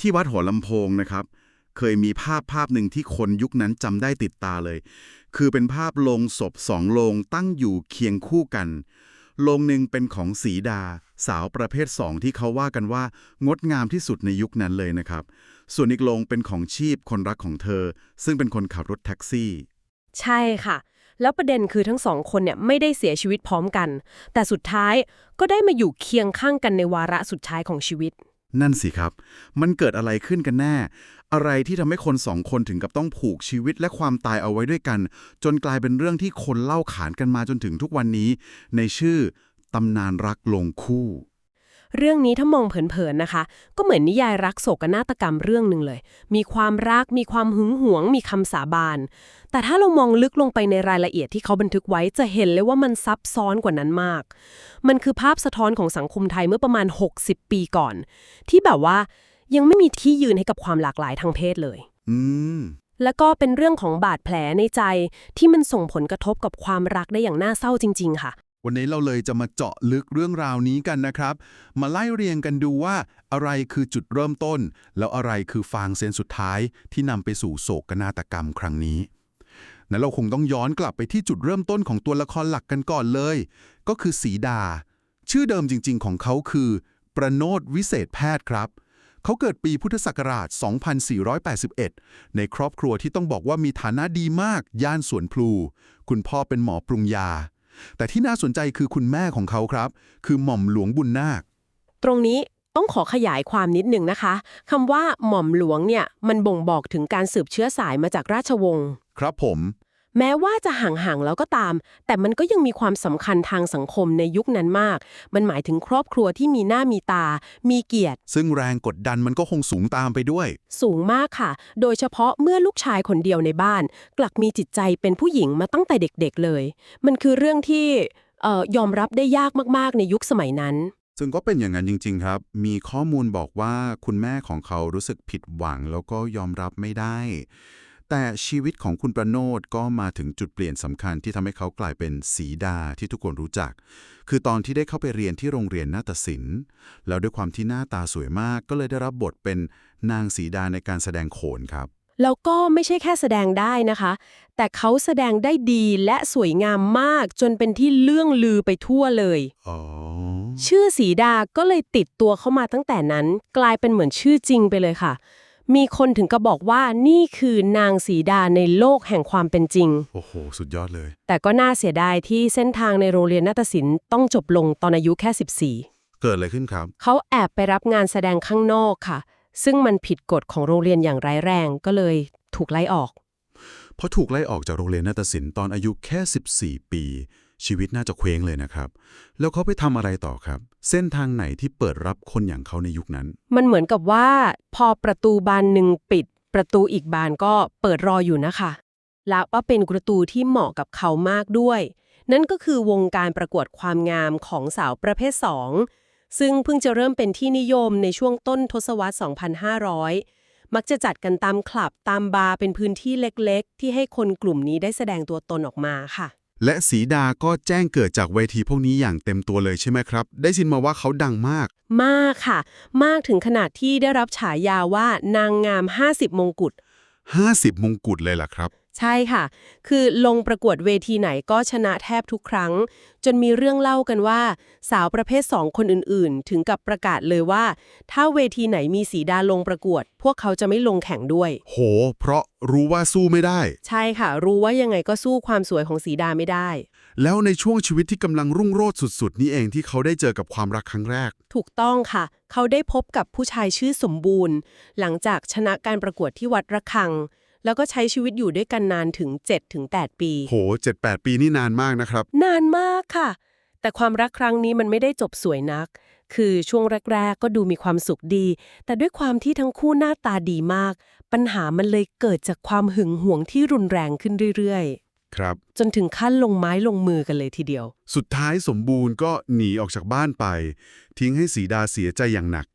ที่วัดหัวลำโพงนะครับ เคยมีภาพภาพหนึ่งที่คนยุคนั้นจำได้ติดตาเลย คือเป็นภาพโลงศพสองโลงตั้งอยู่เคียงคู่กัน โลงหนึ่งเป็นของสีดา สาวประเภทสองที่เขาว่ากันว่า งดงามที่สุดในยุคนั้นเลยนะครับ ส่วนอีกโลงเป็นของชีพคนรักของเธอ ซึ่งเป็นคนขับรถแท็กซี่ ใช่ค่ะแล้วประเด็นคือทั้งสองคนเนี่ยไม่ได้เสียชีวิตพร้อมกัน แต่สุดท้ายก็ได้มาอยู่เคียงข้างกันในวาระสุดท้ายของชีวิต นั่นสิครับ มันเกิดอะไรขึ้นกันแน่ อะไรที่ทำให้คนสองคนถึงกับต้องผูกชีวิตและความตายเอาไว้ด้วยกัน จนกลายเป็นเรื่องที่คนเล่าขานกันมาจนถึงทุกวันนี้ ในชื่อตำนานรักลงคู่ เรื่องนี้ถ้ามองเผินๆนะคะ ก็เหมือนนิยายรักโศกนาฏกรรมเรื่องหนึ่งเลย มีความรัก มีความหึงหวง มีคำสาบาน แต่ถ้าเรามองลึกลงไปในรายละเอียดที่เขาบันทึกไว้จะเห็นเลยว่ามันซับซ้อนกว่านั้นมาก มันคือภาพสะท้อนของสังคมไทยเมื่อประมาณ 60 ปีก่อน ที่แบบว่ายังไม่มีที่ยืนให้กับความหลากหลายทางเพศเลย อืมแล้วก็เป็นเรื่องของบาดแผลในใจที่มันส่งผลกระทบกับความรักได้อย่างน่าเศร้าจริง ๆ ค่ะ วันนี้เราเลยจะมาเจาะลึกเรื่องราวนี้กันนะครับ มาไล่เรียงกันดูว่าอะไรคือจุดเริ่มต้น แล้วอะไรคือฟางเส้นสุดท้ายที่นำไปสู่โศกนาฏกรรมครั้งนี้นั้นเราคงต้องย้อนกลับไปที่จุดเริ่มต้นของตัวละครหลักกันก่อนเลย ก็คือสีดา ชื่อเดิมจริง ๆ ของเขาคือ ประโนดวิเศษแพทย์ครับ เขาเกิดปีพุทธศักราช 2481 ในครอบครัวที่ต้องบอกว่ามีฐานะดีมาก ย่านสวนพลู คุณพ่อเป็นหมอปรุงยา แต่ที่น่าสนใจคือคุณแม่ของเขาครับ คือหม่อมหลวงบุญนาค ตรงนี้ต้องขอขยายความนิดหนึ่งนะคะคำว่าหม่อมหลวงเนี่ยมันบ่งบอกถึงการสืบเชื้อสายมาจากราชวงศ์ ครับผม แม้ว่าจะห่างๆแล้วก็ตาม แต่มันก็ยังมีความสำคัญทางสังคมในยุคนั้นมาก มันหมายถึงครอบครัวที่มีหน้ามีตา มีเกียรติ ซึ่งแรงกดดันมันก็คงสูงตามไปด้วย สูงมากค่ะ โดยเฉพาะเมื่อลูกชายคนเดียวในบ้าน กลับมีจิตใจเป็นผู้หญิงมาตั้งแต่เด็กๆเลย มันคือเรื่องที่เอ่อยอมรับได้ยากมากๆในยุคสมัยนั้นซึ่งก็เป็นอย่างนั้นจริง ๆ ครับ มีข้อมูลบอกว่าคุณแม่ของเขารู้สึกผิดหวังแล้วก็ยอมรับไม่ได้ แต่ชีวิตของคุณประโนดก็มาถึงจุดเปลี่ยนสำคัญที่ทำให้เขากลายเป็นสีดาที่ทุกคนรู้จัก คือตอนที่ได้เข้าไปเรียนที่โรงเรียนนาฏศิลป์ แล้วด้วยความที่หน้าตาสวยมากก็เลยได้รับบทเป็นนางสีดาในการแสดงโขนครับ แล้วก็ไม่ใช่แค่แสดงได้นะคะ แต่เขาแสดงได้ดีและสวยงามมากจนเป็นที่เลื่องลือไปทั่วเลยอ๋อชื่อสีดาก็เลยติดตัวเข้ามาตั้งแต่นั้น กลายเป็นเหมือนชื่อจริงไปเลยค่ะ มีคนถึงกับบอกว่านี่คือนางสีดาในโลกแห่งความเป็นจริง โอ้โห สุดยอดเลย แต่ก็น่าเสียดายที่เส้นทางในโรงเรียนนาฏศิลป์ต้องจบลงตอนอายุแค่ 14 เกิดอะไรขึ้นครับ เขาแอบไปรับงานแสดงข้างนอกค่ะ ซึ่งมันผิดกฎของโรงเรียนอย่างร้ายแรงก็เลยถูกไล่ออก เพราะถูกไล่ออกจากโรงเรียนนาฏศิลป์ตอนอายุแค่ 14 ปี ชีวิตน่าจะเคว้งเลยนะครับ แล้วเขาไปทำอะไรต่อครับ เส้นทางไหนที่เปิดรับคนอย่างเขาในยุคนั้น มันเหมือนกับว่า พอประตูบานหนึ่งปิด ประตูอีกบานก็เปิดรออยู่นะคะ และว่าเป็นประตูที่เหมาะกับเขามากด้วย นั่นก็คือวงการประกวดความงามของสาวประเภท 2 ซึ่งเพิ่งจะเริ่มเป็นที่นิยมในช่วงต้นทศวรรษ 2500มักจะจัดกันตามคลับตามบาร์เป็นพื้นที่เล็กๆ ที่ให้คนกลุ่มนี้ได้แสดงตัวตนออกมาค่ะ และสีดาก็แจ้งเกิดจากเวทีพวกนี้อย่างเต็มตัวเลยใช่ไหมครับ ได้ยินมาว่าเขาดังมาก มากค่ะ มากถึงขนาดที่ได้รับฉายาว่านางงาม 50 มงกุฎ50 มงกุฎเลยล่ะครับ ใช่ค่ะ คือลงประกวดเวทีไหนก็ชนะแทบทุกครั้ง จนมีเรื่องเล่ากันว่า สาวประเภท 2 คนอื่น ๆ ถึงกับประกาศเลยว่า ถ้าเวทีไหนมีสีดาลงประกวด พวกเขาจะไม่ลงแข่งด้วย โห เพราะรู้ว่าสู้ไม่ได้ ใช่ค่ะ รู้ว่ายังไงก็สู้ความสวยของสีดาไม่ได้ แล้วในช่วงชีวิตที่กำลังรุ่งโรจน์สุด ๆ นี่เองที่เขาได้เจอกับความรักครั้งแรก ถูกต้องค่ะ เขาได้พบกับผู้ชายชื่อสมบูรณ์ หลังจากชนะการประกวดที่วัดระฆัง แล้วก็ใช้ชีวิตอยู่ด้วยกันนานถึง 7-8 ปี โห7-8ปีนี่นานมากนะครับ นานมากค่ะ แต่ความรักครั้งนี้มันไม่ได้จบสวยนัก คือช่วงแรก ๆ ก็ดูมีความสุขดี แต่ด้วยความที่ทั้งคู่หน้าตาดีมาก ปัญหามันเลยเกิดจากความหึงหวงที่รุนแรงขึ้นเรื่อยครับ ๆ จนถึงขั้นลงไม้ลงมือกันเลยทีเดียว สุดท้ายสมบูรณ์ก็หนีออกจากบ้านไป ทิ้งให้สีดาเสียใจอย่างหนัก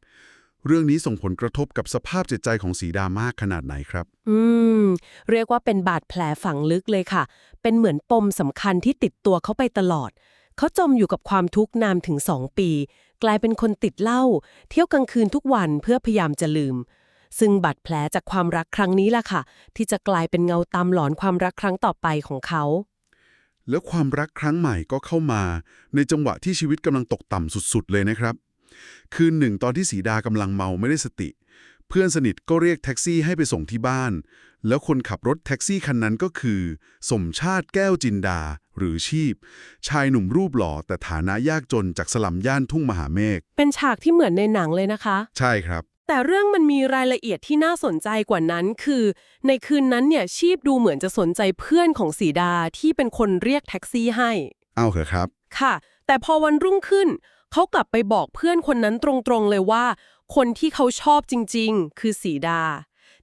เรื่องนี้ส่งผลกระทบกับสภาพจิตใจของสีดามากขนาดไหนครับ อืม เรียกว่าเป็นบาดแผลฝังลึกเลยค่ะ เป็นเหมือนปมสำคัญที่ติดตัวเขาไปตลอด เขาจมอยู่กับความทุกข์นานถึงสองปี กลายเป็นคนติดเหล้า เที่ยวกลางคืนทุกวันเพื่อพยายามจะลืม ซึ่งบาดแผลจากความรักครั้งนี้ล่ะค่ะ ที่จะกลายเป็นเงาตามหลอนความรักครั้งต่อไปของเขา แล้วความรักครั้งใหม่ก็เข้ามา ในจังหวะที่ชีวิตกำลังตกต่ำสุดๆ เลยนะครับ คืนหนึ่งตอนที่สีดากำลังเมาไม่ได้สติ เพื่อนสนิทก็เรียกแท็กซี่ให้ไปส่งที่บ้าน แล้วคนขับรถแท็กซี่คันนั้นก็คือ สมชาติแก้วจินดา หรือชีพ ชายหนุ่มรูปหล่อแต่ฐานะยากจนจากสลัมย่านทุ่งมหาเมฆเป็นฉากที่เหมือนในหนังเลยนะคะ ใช่ครับแต่เรื่องมันมีรายละเอียดที่น่าสนใจกว่านั้นคือ ในคืนนั้นเนี่ยชีพดูเหมือนจะสนใจเพื่อนของสีดาที่เป็นคนเรียกแท็กซี่ให้ เอาเถอะครับ ค่ะ แต่พอวันรุ่งขึ้น เขากลับไปบอกเพื่อนคนนั้นตรงๆเลยว่า คนที่เขาชอบจริงๆ คือสีดา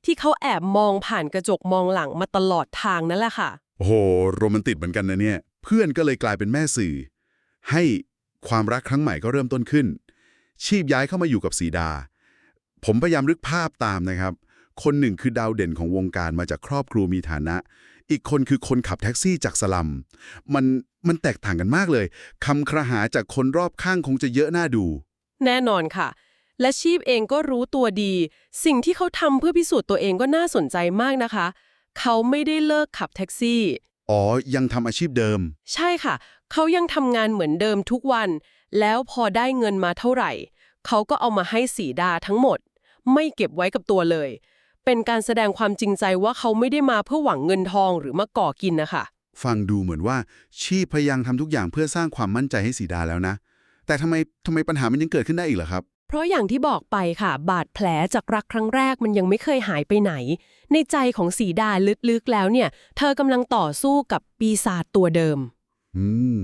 ที่เขาแอบมองผ่านกระจกมองหลังมาตลอดทางนั่นแหละค่ะ โอ้โหโรแมนติกเหมือนกันนะเนี่ย เพื่อนก็เลยกลายเป็นแม่สื่อ ให้ความรักครั้งใหม่ก็เริ่มต้นขึ้น ชีพย้ายเข้ามาอยู่กับสีดา ผมพยายามนึกภาพตามนะครับ คนหนึ่งคือดาวเด่นของวงการมาจากครอบครัวมีฐานะ อีกคนคือคนขับแท็กซี่จากสลัม มันมันแตกต่างกันมากเลยคำครหาจากคนรอบข้างคงจะเยอะน่าดู แน่นอนค่ะ และชีพเองก็รู้ตัวดี สิ่งที่เขาทำเพื่อพิสูจน์ตัวเองก็น่าสนใจมากนะคะ เขาไม่ได้เลิกขับแท็กซี่ อ๋อ ยังทำอาชีพเดิม ใช่ค่ะ เขายังทำงานเหมือนเดิมทุกวัน แล้วพอได้เงินมาเท่าไหร่ เขาก็เอามาให้สีดาทั้งหมด ไม่เก็บไว้กับตัวเลย เป็นการแสดงความจริงใจว่าเขาไม่ได้มาเพื่อหวังเงินทองหรือมาก่อกินนะคะฟังดูเหมือนว่าชีพพยายามทำทุกอย่างเพื่อสร้างความมั่นใจให้สีดาแล้วนะ แต่ทำไมทำไมปัญหามันยังเกิดขึ้นได้อีกเหรอครับ เพราะอย่างที่บอกไปค่ะ บาดแผลจากรักครั้งแรกมันยังไม่เคยหายไปไหน ในใจของสีดาลึกๆแล้วเนี่ย เธอกำลังต่อสู้กับปีศาจตัวเดิม อืม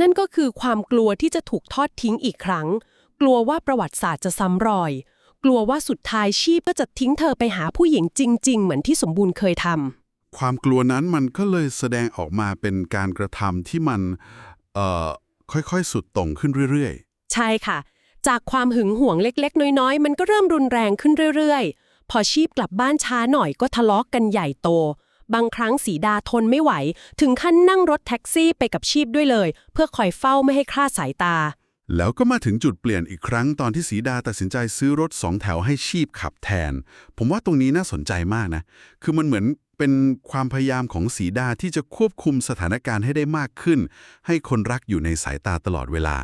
นั่นก็คือความกลัวที่จะถูกทอดทิ้งอีกครั้ง กลัวว่าประวัติศาสตร์จะซ้ำรอย กลัวว่าสุดท้ายชีพก็จะทิ้งเธอไปหาผู้หญิงจริง ๆ เหมือนที่สมบูรณ์เคยทำความกลัวนั้นมันก็เลยแสดงออกมาเป็นการกระทำที่มันเอ่อค่อยๆ สุดตรงขึ้นเรื่อยใช่ค่ะ จากความหึงหวงเล็กๆ น้อยๆ มันก็เริ่มรุนแรงขึ้นเรื่อยๆ พอชีพกลับบ้านช้าหน่อยก็ทะเลาะกกันใหญ่โต บางครั้งสีดาทนไม่ไหว ถึงขั้นนั่งรถแท็กซี่ไปกับชีพด้วยเลย เพื่อคอยเฝ้าไม่ให้คลาดสายตาๆ แล้วก็มาถึงจุดเปลี่ยนอีกครั้งตอนที่สีดาตัดสินใจซื้อรถสองแถวให้ชีพขับแทน ผมว่าตรงนี้น่าสนใจมากนะ คือมันเหมือนเป็นความพยายามของสีดาที่จะควบคุมสถานการณ์ให้ได้มากขึ้น ให้คนรักอยู่ในสายตาตลอดเวลา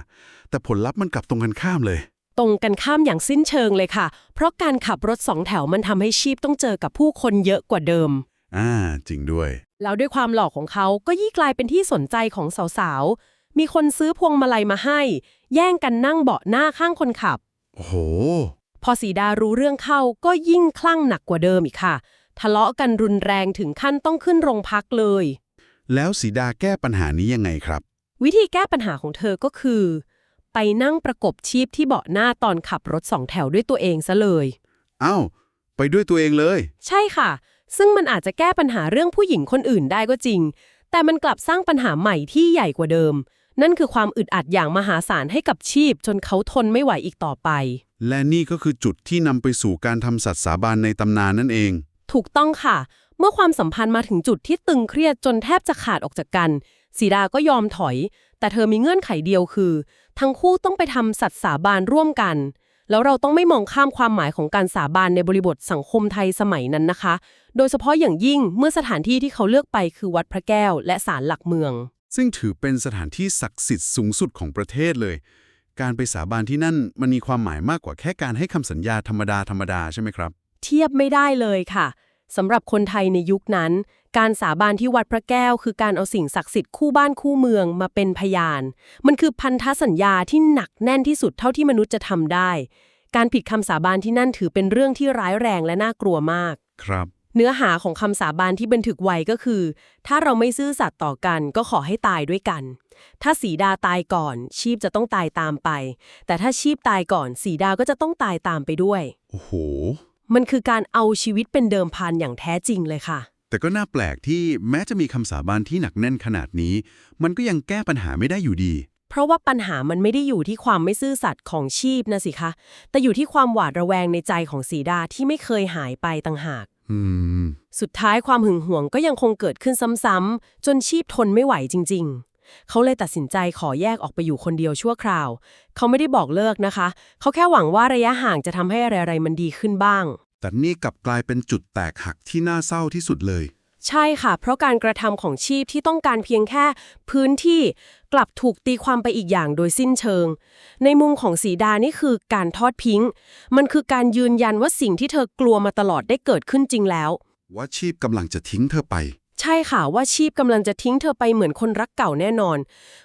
แต่ผลลัพธ์มันกลับตรงกันข้ามเลย ตรงกันข้ามอย่างสิ้นเชิงเลยค่ะ เพราะการขับรถสองแถวมันทำให้ชีพต้องเจอกับผู้คนเยอะกว่าเดิม อ่า จริงด้วย แล้วด้วยความหล่อของเขาก็ยิ่งกลายเป็นที่สนใจของสาวๆ มีคนซื้อพวงมาลัยมาให้ แย่งกันนั่งเบาะหน้าข้างคนขับ โอ้โห พอสีดารู้เรื่องเข้าก็ยิ่งคลั่งหนักกว่าเดิมอีกค่ะ ทะเลาะกันรุนแรงถึงขั้นต้องขึ้นโรงพักเลย แล้วสีดาแก้ปัญหานี้ยังไงครับ วิธีแก้ปัญหาของเธอก็คือ ไปนั่งประกบชีพที่เบาะหน้าตอนขับรถสองแถวด้วยตัวเองซะเลยเอ้าไปด้วยตัวเองเลย ใช่ค่ะ ซึ่งมันอาจจะแก้ปัญหาเรื่องผู้หญิงคนอื่นได้ก็จริง แต่มันกลับสร้างปัญหาใหม่ที่ใหญ่กว่าเดิม นั่นคือความอึดอัดอย่างมหาศาลให้กับชีพ จนเขาทนไม่ไหวอีกต่อไป และนี่ก็คือจุดที่นำไปสู่การทำสัตย์สาบานในตำนานนั่นเอง ถูกต้องค่ะ เมื่อความสัมพันธ์มาถึงจุดที่ตึงเครียดจนแทบจะขาดออกจากกันสีดาก็ยอมถอย แต่เธอมีเงื่อนไขเดียวคือ ทั้งคู่ต้องไปทำสัตย์สาบานร่วมกัน แล้วเราต้องไม่มองข้ามความหมายของการสาบานในบริบทสังคมไทยสมัยนั้นนะคะ โดยเฉพาะอย่างยิ่งเมื่อสถานที่ที่เขาเลือกไปคือวัดพระแก้ว และศาลหลักเมือง ซึ่งถือเป็นสถานที่ศักดิ์สิทธิ์สูงสุดของประเทศเลย การไปสาบานที่นั่นมันมีความหมายมากกว่าแค่การให้คำสัญญาธรรมดาธรรมดาใช่ไหมครับ เทียบไม่ได้เลยค่ะสำหรับคนไทยในยุคนั้น การสาบานที่วัดพระแก้ว คือการเอาสิ่งศักดิ์สิทธิ์คู่บ้านคู่เมืองมาเป็นพยาน มันคือพันธสัญญาที่หนักแน่นที่สุดเท่าที่มนุษย์จะทำได้ การผิดคำสาบานที่นั่นถือเป็นเรื่องที่ร้ายแรงและน่ากลัวมาก ครับ เนื้อหาของคำสาบานที่บันทึกไว้ก็คือ ถ้าเราไม่ซื่อสัตย์ต่อกันก็ขอให้ตายด้วยกัน ถ้าสีดาตายก่อน ชีพจะต้องตายตามไป แต่ถ้าชีพตายก่อน สีดาก็จะต้องตายตามไปด้วย โอ้โห มันคือการเอาชีวิตเป็นเดิมพันอย่างแท้จริงเลยค่ะ แต่ก็น่าแปลกที่แม้จะมีคำสาบานที่หนักแน่นขนาดนี้ มันก็ยังแก้ปัญหาไม่ได้อยู่ดี เพราะว่าปัญหามันไม่ได้อยู่ที่ความไม่ซื่อสัตย์ของชีพนะสิคะ แต่อยู่ที่ความหวาดระแวงในใจของสีดาที่ไม่เคยหายไปต่างหากอืม สุดท้ายความหึงหวงก็ยังคงเกิดขึ้นซ้ำๆจนชีพทนไม่ไหวจริง ๆ เขาเลยตัดสินใจขอแยกออกไปอยู่คนเดียวชั่วคราว เขาไม่ได้บอกเลิกนะคะ เขาแค่หวังว่าระยะห่างจะทำให้อะไรๆมันดีขึ้นบ้าง แต่นี่กลับกลายเป็นจุดแตกหักที่น่าเศร้าที่สุดเลย ใช่ค่ะ เพราะการกระทำของชีพที่ต้องการเพียงแค่พื้นที่กลับถูกตีความไปอีกอย่างโดยสิ้นเชิง ในมุมของสีดานี่คือการทอดพิงมันคือการยืนยันว่าสิ่งที่เธอกลัวมาตลอดได้เกิดขึ้นจริงแล้ว ว่าชีพกำลังจะทิ้งเธอไป ใช่ค่ะว่าชีพกำลังจะทิ้งเธอไปเหมือนคนรักเก่าแน่นอน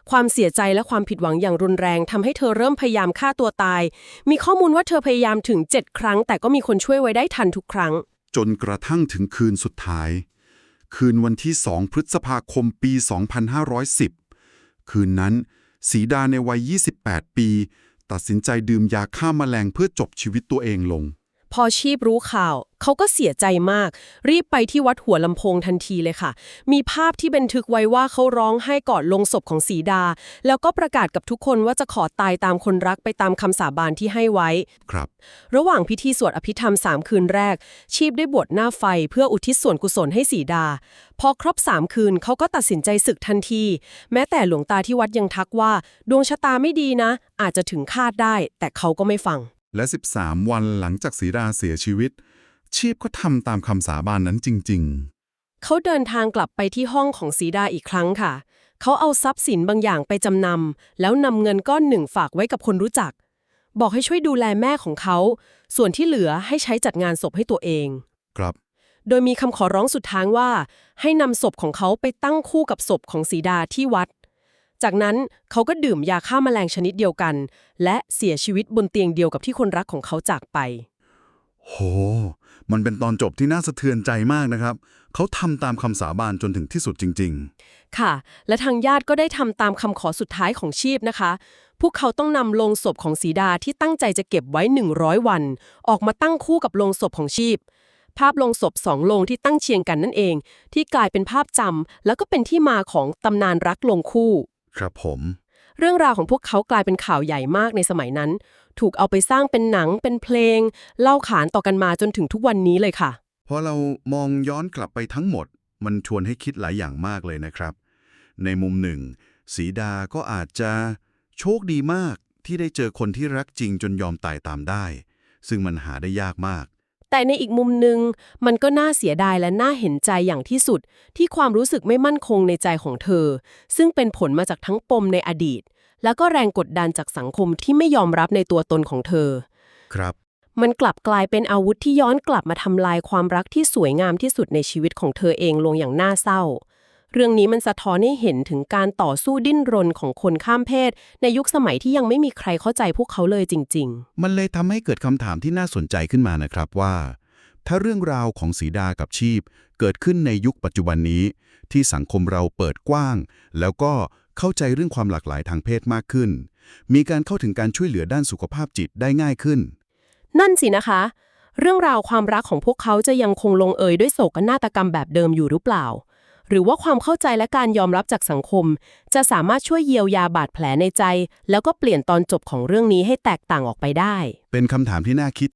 ความเสียใจและความผิดหวังอย่างรุนแรงทำให้เธอเริ่มพยายามฆ่าตัวตาย มีข้อมูลว่าเธอพยายามถึง 7 ครั้ง แต่ก็มีคนช่วยไว้ได้ทันทุกครั้ง จนกระทั่งถึงคืนสุดท้าย คืนวันที่ 2 พฤษภาคมปี 2510 คืนนั้น สีดาในวัย 28 ปี ตัดสินใจดื่มยาฆ่าแมลงเพื่อจบชีวิตตัวเองลง พอชีพรู้ข่าว เขาก็เสียใจมาก รีบไปที่วัดหัวลำโพงทันทีเลยค่ะ มีภาพที่บันทึกไว้ว่าเขาร้องไห้กอดลงศพของสีดา แล้วก็ประกาศกับทุกคนว่าจะขอตายตามคนรักไปตามคำสาบานที่ให้ไว้ ครับ ระหว่างพิธีสวดอภิธรรมสามคืนแรก ชีพได้บวชหน้าไฟเพื่ออุทิศส่วนกุศลให้สีดา พอครบสามคืนเขาก็ตัดสินใจศึกทันที แม้แต่หลวงตาที่วัดยังทักว่า ดวงชะตาไม่ดีนะ อาจจะถึงคาดได้ แต่เขาก็ไม่ฟัง และ 13 วันหลังจากสีดาเสียชีวิต ชีพก็ทำตามคำสาบานนั้นจริงเขาเดินทางกลับไปที่ห้องของสีดาอีกครั้งค่ะ เขาเอาทรัพย์สินบางอย่างไปจำนำแล้วนำเงินก้อนหนึ่งฝากไว้กับคนรู้จัก บอกให้ช่วยดูแลแม่ของเขา ส่วนที่เหลือให้ใช้จัดงานศพให้ตัวเองๆครับ โดยมีคำขอร้องสุดท้ายว่า ให้นำศพของเขาไปตั้งคู่กับศพของสีดาที่วัด จากนั้นเขาก็ดื่มยาฆ่าแมลงชนิดเดียวกัน และเสียชีวิตบนเตียงเดียวกับที่คนรักของเขาจากไป โห มันเป็นตอนจบที่น่าสะเทือนใจมากนะครับ เขาทำตามคำสาบานจนถึงที่สุดจริงค่ะ และทางญาติก็ได้ทำตามคำขอสุดท้ายของชีพนะคะ พวกเขาต้องนำโลงศพของสีดาที่ตั้งใจจะเก็บไว้ 100 วัน ออกมาตั้งคู่กับโลงศพของชีพภาพโลงศพสองโลงที่ตั้งเชียงกันนั่นเอง ที่กลายเป็นภาพจำแล้วก็เป็นที่มาของตำนานรักโลงคู่ๆ ครับผม เรื่องราวของพวกเขากลายเป็นข่าวใหญ่มากในสมัยนั้น ถูกเอาไปสร้างเป็นหนังเป็นเพลง เล่าขานต่อกันมาจนถึงทุกวันนี้เลยค่ะ พอเรามองย้อนกลับไปทั้งหมด มันชวนให้คิดหลายอย่างมากเลยนะครับ ในมุมหนึ่ง สีดาก็อาจจะโชคดีมากที่ได้เจอคนที่รักจริงจนยอมตายตามได้ ซึ่งมันหาได้ยากมาก แต่ในอีกมุมหนึ่งมันก็น่าเสียดายและน่าเห็นใจอย่างที่สุด ที่ความรู้สึกไม่มั่นคงในใจของเธอ ซึ่งเป็นผลมาจากทั้งปมในอดีต แล้วก็แรงกดดันจากสังคมที่ไม่ยอมรับในตัวตนของเธอ ครับ มันกลับกลายเป็นอาวุธที่ย้อนกลับมาทำลายความรักที่สวยงามที่สุดในชีวิตของเธอเองลงอย่างน่าเศร้า เรื่องนี้มันสะท้อนให้เห็นถึงการต่อสู้ดิ้นรนของคนข้ามเพศ ในยุคสมัยที่ยังไม่มีใครเข้าใจพวกเขาเลยจริง ๆ มันเลยทำให้เกิดคำถามที่น่าสนใจขึ้นมานะครับว่า ถ้าเรื่องราวของสีดากับชีพ เกิดขึ้นในยุคปัจจุบันนี้ ที่สังคมเราเปิดกว้าง แล้วก็เข้าใจเรื่องความหลากหลายทางเพศมากขึ้น มีการเข้าถึงการช่วยเหลือด้านสุขภาพจิตได้ง่ายขึ้น นั่นสินะคะ เรื่องราวความรักของพวกเขาจะยังคงลงเอยด้วยโศกนาฏกรรมแบบเดิมอยู่หรือเปล่า หรือว่าความเข้าใจและการยอมรับจากสังคม จะสามารถช่วยเยียวยาบาดแผลในใจ แล้วก็เปลี่ยนตอนจบของเรื่องนี้ให้แตกต่างออกไปได้ เป็นคำถามที่น่าคิด